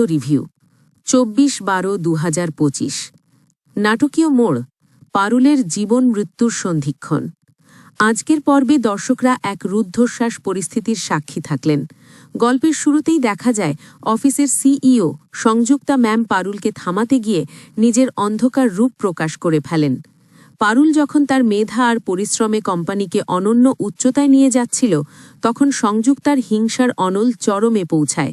Review. চব্বিশ বারো দু নাটকীয় মোড়, পারুলের জীবন মৃত্যুর সন্ধিক্ষণ। আজকের পর্বে দর্শকরা এক রুদ্ধশ্বাস পরিস্থিতির সাক্ষী থাকলেন। গল্পের শুরুতেই দেখা যায়, অফিসের সিইও, সংযুক্তা ম্যাম পারুলকে থামাতে গিয়ে নিজের অন্ধকার রূপ প্রকাশ করে ফেলেন। পারুল যখন তার মেধা আর পরিশ্রমে কোম্পানিকে অনন্য উচ্চতায় নিয়ে যাচ্ছিল, তখন সংযুক্তার হিংসার অনল চরমে পৌঁছায়।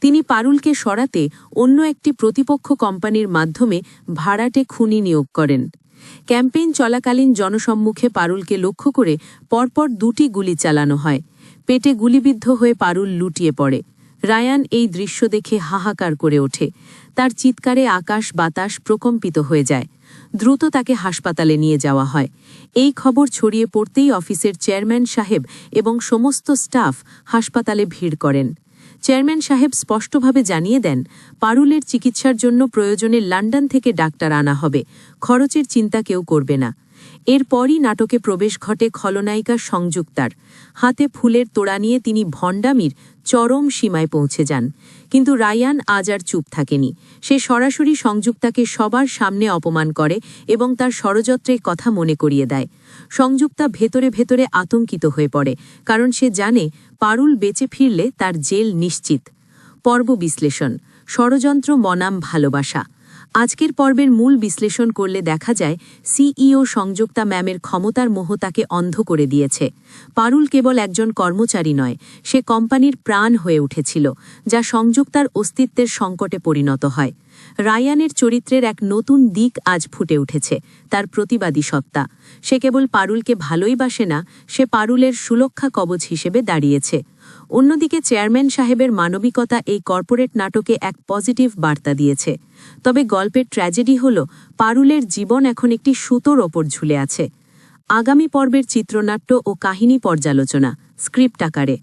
তিনি পারুলকে সরাতে অন্য একটি প্রতিপক্ষ কোম্পানির মাধ্যমে ভাড়াটে খুনি নিয়োগ করেন। ক্যাম্পেইন চলাকালীন জনসম্মুখে পারুলকে লক্ষ্য করে পরপর দুটি গুলি চালানো হয়। পেটে গুলিবিদ্ধ হয়ে পারুল লুটিয়ে পড়ে। রায়ান এই দৃশ্য দেখে হাহাকার করে ওঠে। তার চিৎকারে আকাশ বাতাস প্রকম্পিত হয়ে যায়। দ্রুত তাকে হাসপাতালে নিয়ে যাওয়া হয়। এই খবর ছড়িয়ে পড়তেই অফিসের চেয়ারম্যান সাহেব এবং সমস্ত স্টাফ হাসপাতালে ভিড় করেন। চেয়ারম্যান সাহেব স্পষ্টভাবে জানিয়ে দেন, পারুলের চিকিৎসার জন্য প্রয়োজনে লন্ডন থেকে ডাক্তার আনা হবে। খরচের চিন্তা কেউ করবে না। এরপরই নাটকে প্রবেশ ঘটে খলনায়িকা সংযুক্তার। হাতে ফুলের তোড়া নিয়ে তিনি ভণ্ডামির চরম সীমায় পৌঁছে যান। কিন্তু রায়ান আজ আর চুপ থাকেনি। সে সরাসরি সংযুক্তাকে সবার সামনে অপমান করে এবং তার ষড়যন্ত্রের কথা মনে করিয়ে দেয়। সংযুক্তা ভেতরে ভেতরে আতঙ্কিত হয়ে পড়ে, কারণ সে জানে পারুল বেঁচে ফিরলে তার জেল নিশ্চিত। পর্ব বিশ্লেষণ, ষড়যন্ত্র মনাম ভালোবাসা। আজকের পর্বের মূল বিশ্লেষণ করলে দেখা যায়, সিইও সংযুক্তা ম্যামের ক্ষমতার মোহ তাকে অন্ধ করে দিয়েছে। পারুল কেবল একজন কর্মচারী নয়, সে কোম্পানির প্রাণ হয়ে উঠেছিল, যা সংযুক্তার অস্তিত্বের সংকটে পরিণত হয়। রায়ানের চরিত্রের এক নতুন দিক আজ ফুটে উঠেছে, তার প্রতিবাদী সত্তা। সে কেবল পারুলকে ভালোই বাসে না, সে পারুলের সুলক্ষা কবচ হিসেবে দাঁড়িয়েছে। অন্যদিকে চেয়ারম্যান সাহেবের মানবিকতা এই কর্পোরেট নাটকে এক পজিটিভ বার্তা দিয়েছে। তবে গল্পের ট্র্যাজেডি হল, পারুলের জীবন এখন একটি সুতোর ওপর ঝুলে আছে। আগামী পর্বের চিত্রনাট্য ও কাহিনী পর্যালোচনা, স্ক্রিপ্ট আকারে।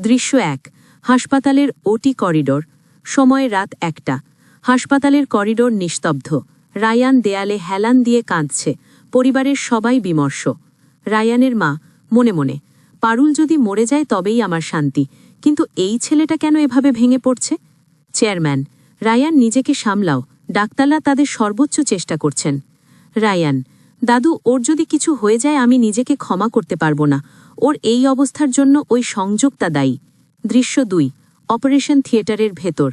দৃশ্য এক, হাসপাতালের ওটি করিডোর। সময় রাত একটা। হাসপাতালের করিডোর নিস্তব্ধ। রায়ান দেয়ালে হেলান দিয়ে কাঁদছে। পরিবারের সবাই বিমর্ষ। রায়ানের মা, মনে মনে পারুল যদি মরে যায় তবেই আমার শান্তি। কিন্তু এই ছেলেটা কেন এভাবে ভেঙে পড়ছে? চেয়ারম্যান, রায়ান নিজেকে সামলাও। ডাক্তাররা তাদের সর্বোচ্চ চেষ্টা করছেন। রায়ান, দাদু, ওর যদি কিছু হয়ে যায় আমি নিজেকে ক্ষমা করতে পারব না। ওর এই অবস্থার জন্য ওই সংযোগতা দায়ী। দৃশ্য দুই, অপারেশন থিয়েটারের ভেতর।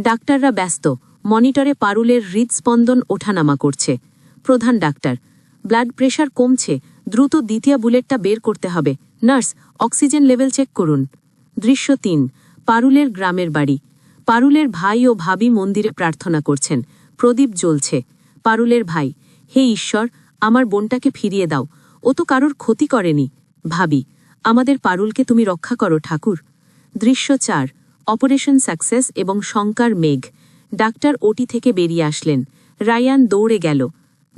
ডাক্তাররা ব্যস্ত। মনিটরে পারুলের হৃদস্পন্দন ওঠানামা করছে। প্রধান ডাক্তার, ব্লাড প্রেশার কমছে। দ্রুত দ্বিতীয় বুলেটটা বের করতে হবে। নার্স, অক্সিজেন লেভেল চেক করুন। দৃশ্য তিন, পারুলের গ্রামের বাড়ি। পারুলের ভাই ও ভাবি মন্দিরে প্রার্থনা করছেন। প্রদীপ জ্বলছে। পারুলের ভাই, হে ঈশ্বর, আমার বোনটাকে ফিরিয়ে দাও। ও তো কারোর ক্ষতি করেনি। ভাবি, আমাদের পারুলকে তুমি রক্ষা করো, ঠাকুর। দৃশ্য চার, অপারেশন সাকসেস এবং শঙ্কার মেঘ। ডাক্তার ওটি থেকে বেরিয়ে আসলেন। রায়ান দৌড়ে গেল।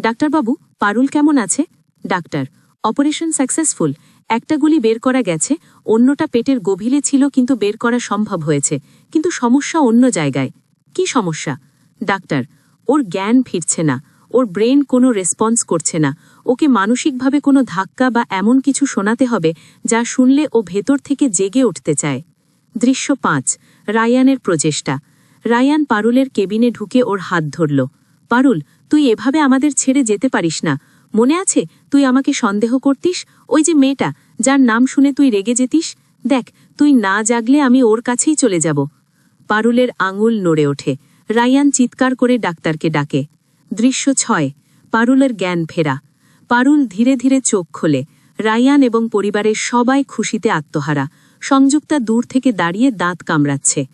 ডাক্তারবাবু, পারুল কেমন আছে? Doctor operation successful. একটা গুলি বের করা গেছে, অন্যটা পেটের গভীরে ছিল কিন্তু বের করা সম্ভব হয়েছে। কিন্তু সমস্যা অন্য জায়গায়। কি সমস্যা? ডাক্তার, ওর জ্ঞান ফিরছে না। ওর ব্রেন কোনো রেসপন্স করছে না। ওকে মানসিকভাবে কোনো ধাক্কা বা এমন কিছু শোনাতে হবে যা শুনলে ও ভেতর থেকে জেগে উঠতে চায়। দৃশ্য পাঁচ, রায়ানের প্রচেষ্টা। রায়ান পারুলের কেবিনে ঢুকে ওর হাত ধরল। পারুল, তুই এভাবে আমাদের ছেড়ে যেতে পারিস না। মনে আছে? তুই আমাকে সন্দেহ করতিস? ওই যে মেয়েটা, যার নাম শুনে তুই রেগে যেতিস? দেখ, তুই না জাগলে আমি ওর কাছেই চলে যাব। পারুলের আঙুল নড়ে ওঠে। রায়ান চিৎকার করে ডাক্তারকে ডাকে। দৃশ্য ছয়, পারুলের জ্ঞান ফেরা। পারুল ধীরে ধীরে চোখ খোলে। রায়ান এবং পরিবারের সবাই খুশিতে আত্মহারা। সংযুক্তা দূর থেকে দাঁড়িয়ে দাঁত কামড়াচ্ছে।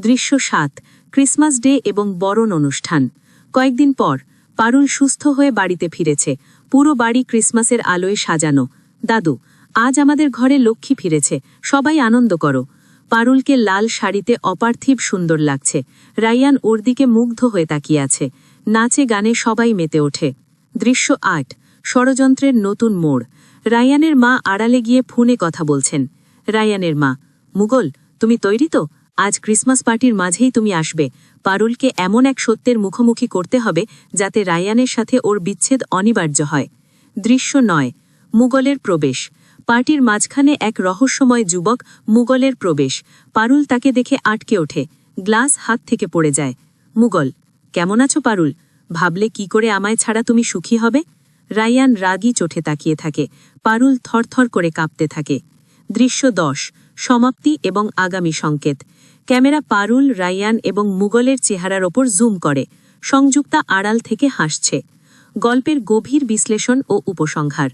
দৃশ্য সাত, ক্রিসমাস ডে এবং বরণ অনুষ্ঠান। কয়েকদিন পর পারুল সুস্থ হয়ে বাড়িতে ফিরেছে। পুরো বাড়ি ক্রিসমাসের আলোয় সাজানো। দাদু, আজ আমাদের ঘরে লক্ষ্মী ফিরেছে, সবাই আনন্দ করো। পারুলকে লাল শাড়িতে অপার্থিব সুন্দর লাগছে। রাইয়ান ওর দিকে মুগ্ধ হয়ে তাকিয়ে আছে। নাচে গানে সবাই মেতে ওঠে। দৃশ্য আট, ষড়যন্ত্রের নতুন মোড়। রায়ানের মা আড়ালে গিয়ে ফোনে কথা বলছেন। রায়ানের মা মুগল তুমি তৈরি তো? আজ ক্রিসমাস পার্টির মাঝেই তুমি আসবে। পারুলকে এমন এক সত্যের মুখোমুখি করতে হবে যাতে রায়ানের সাথে ওর বিচ্ছেদ অনিবার্য হয়। দৃশ্য নয়, মুগলের প্রবেশ। পার্টির মাঝখানে এক রহস্যময় যুবক মুগলের প্রবেশ। পারুল তাকে দেখে আটকে ওঠে। গ্লাস হাত থেকে পড়ে যায়। মুগল, কেমন আছো পারুল? ভাবলে কি করে আমায় ছাড়া তুমি সুখী হবে? রায়ান রাগী চোখে তাকিয়ে থাকে। পারুল থরথর করে কাঁপতে থাকে। দৃশ্য দশ সমাপ্তি এবং আগামী সংকেত। ক্যামেরা পারুল, রায়ান এবং মুগলের চেহারার ওপর জুম করে। সংযুক্তা আড়াল থেকে হাসছে। গল্পের গভীর বিশ্লেষণ ও উপসংহার।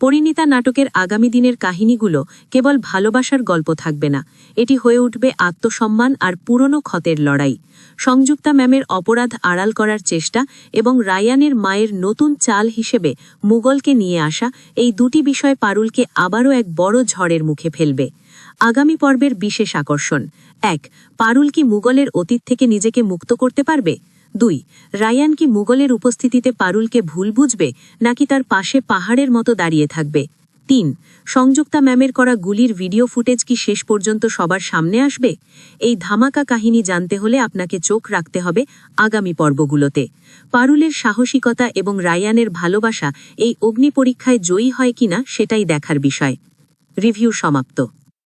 পরিণীতা নাটকের আগামী দিনের কাহিনীগুলো কেবল ভালোবাসার গল্প থাকবে না। এটি হয়ে উঠবে আত্মসম্মান আর পুরনো ক্ষতের লড়াই। সংযুক্তা ম্যামের অপরাধ আড়াল করার চেষ্টা এবং রায়ানের মায়ের নতুন চাল হিসেবে মুগলকে নিয়ে আসা এই দুটি বিষয় পারুলকে আবারও এক বড় ঝড়ের মুখে ফেলবে। আগামী পর্বের বিশেষ আকর্ষণ। এক, পারুল কি মুগলের অতীত থেকে নিজেকে মুক্ত করতে পারবে? দুই, রায়ান কি মুগলের উপস্থিতিতে পারুলকে ভুল বুঝবে, নাকি তার পাশে পাহাড়ের মতো দাঁড়িয়ে থাকবে? তিন, সংযুক্তা ম্যামের করা গুলির ভিডিও ফুটেজ কি শেষ পর্যন্ত সবার সামনে আসবে? এই ধামাকা কাহিনী জানতে হলে আপনাকে চোখ রাখতে হবে আগামী পর্বগুলোতে। পারুলের সাহসিকতা এবং রায়ানের ভালোবাসা এই অগ্নি পরীক্ষায় জয়ী হয় কিনা সেটাই দেখার বিষয়। রিভিউ সমাপ্ত।